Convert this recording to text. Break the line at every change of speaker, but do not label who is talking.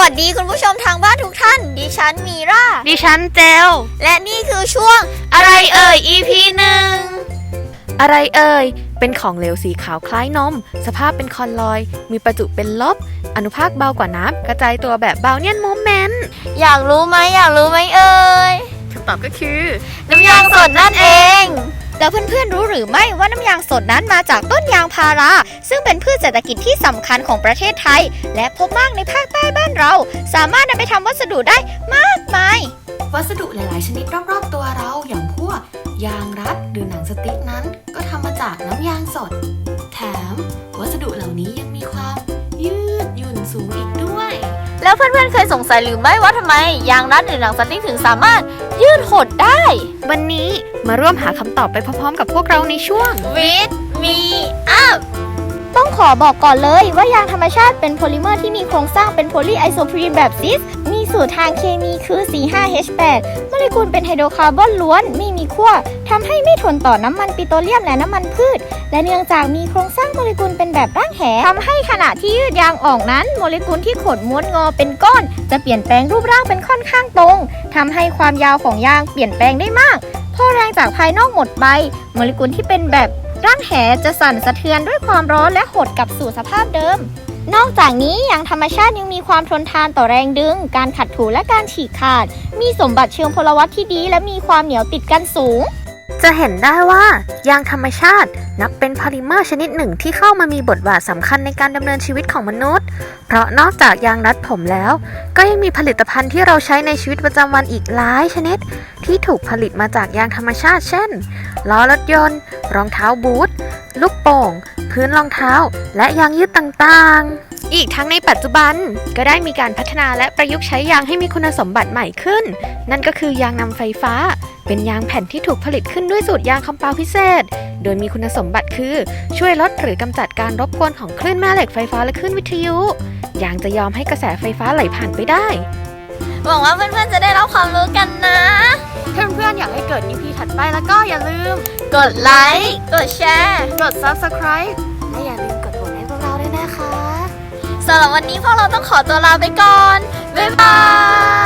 วัสดีคุณผู้ชมทางบ้านทุกท่าน ดิฉันมีรา
ดิฉันเจล
และนี่คือช่วง
อะไรเอ่ย EP หนึ่ง อะไรเอ่ย เป็นของเหลวสีขาวคล้ายนม สภาพเป็นคอนลอย มีประจุเป็นลบ อนุภาคเบากว่าน้ำกระจายตัวแบบเบาเนียนโมเมนต์
อยากรู้ไหมอยากรู้ไหมเอ่ย
คำตอบก็คือ
น้ำยางสดนั่นเอง แล้วเพื่อนๆรู้หรือไม่ว่าน้ำยางสดนั้นมาจากต้นยางพารา ซึ่งเป็นพืชเศรษฐกิจที่สำคัญของประเทศไทย และพบมากในภาคใต้บ้านเรา สามารถนำไปทำวัสดุได้มากมาย
วัสดุหลายๆ ชนิดรอบๆตัวเราอย่างพวกยางรัดหรือหนังสติ๊กนั้น ก็ทำมาจากน้ำยางสด แถม วัสดุเหล่านี้ยัง
แล้วเพื่อนๆเคยสงสัยหรือไม่ว่าทำไม ยางรัดหรือหนังสติ๊กถึงสามารถยืดหดได้
วันนี้มาร่วมหาคำตอบไปพร้อมๆกับพวกเราในช่วง
วิทมีอัพต้องขอบอกก่อนเลยว่ายางธรรมชาติเป็นโพลิเมอร์ที่มีโครงสร้างเป็นโพลีไอโซพรีนแบบซิสมี สูตรทางเคมีคือ C5H8 โมเลกุลเป็นไฮโดรคาร์บอนล้วน ไม่มีขั้วทำให้ไม่ทนต่อน้ำมันปิโตรเลียมและน้ำมันพืช และเนื่องจากมีโครงสร้างโมเลกุลเป็นแบบร่างแหทำให้ขณะที่ยืดยางออกนั้น โมเลกุลที่ขดม้วนงอเป็นก้อน จะเปลี่ยนแปลงรูปร่างเป็นค่อนข้างตรงทำให้ความยาวของยางเปลี่ยนแปลงได้มากพอแรงจากภายนอกหมดไป โมเลกุลที่เป็นแบบร่างแหจะสั่นสะเทือนด้วยความร้อนและหดกลับสู่สภาพเดิม นอกจากนี้ยางธรรมชาติยังมีความทนทานต่อแรงดึง การขัดถูและการฉีกขาด มีสมบัติเชิงพลวัตที่ดี และมีความเหนียวติดกันสูง
จะเห็นได้ว่ายางธรรมชาตินับเป็นพอลิเมอร์ชนิดหนึ่งที่เข้ามามีบทบาทสำคัญในการดำเนินชีวิตของมนุษย์ เพราะนอกจากยางรัดผมแล้ว ก็ยังมีผลิตภัณฑ์ที่เราใช้ในชีวิตประจำวันอีกหลายชนิด ที่ถูกผลิตมาจากยางธรรมชาติ เช่นล้อรถยนต์ รองเท้าบูท ลูกโป่ง พื้นรองเท้า และยางยืดต่างๆ อีกทั้งในปัจจุบันก็ได้มีการพัฒนาและประยุกต์ใช้ยางให้มีคุณสมบัติใหม่ขึ้น นั่นก็คือยางนำไฟฟ้า เป็นยางแผ่นที่ถูกผลิตขึ้นด้วยสูตรยางคอมเปาพิเศษ โดยมีคุณสมบัติคือช่วยลดหรือกำจัดการรบกวนของคลื่นแม่เหล็กไฟฟ้าและคลื่นวิทยุ ยางจะยอมให้กระแสไฟฟ้าไหลผ่านไปได้
หวังว่าเพื่อนๆจะได้รับความรู้กันนะ
เกิด EP ถัดไปแล้วก็อย่าลืม
กดไลค์ กดแชร์
กด Subscribe และอย่าลืมกดโหวตให้พวกเราด้วยนะคะ
สำหรับวันนี้พวกเราต้องขอตัวลาไปก่อน บ๊ายบาย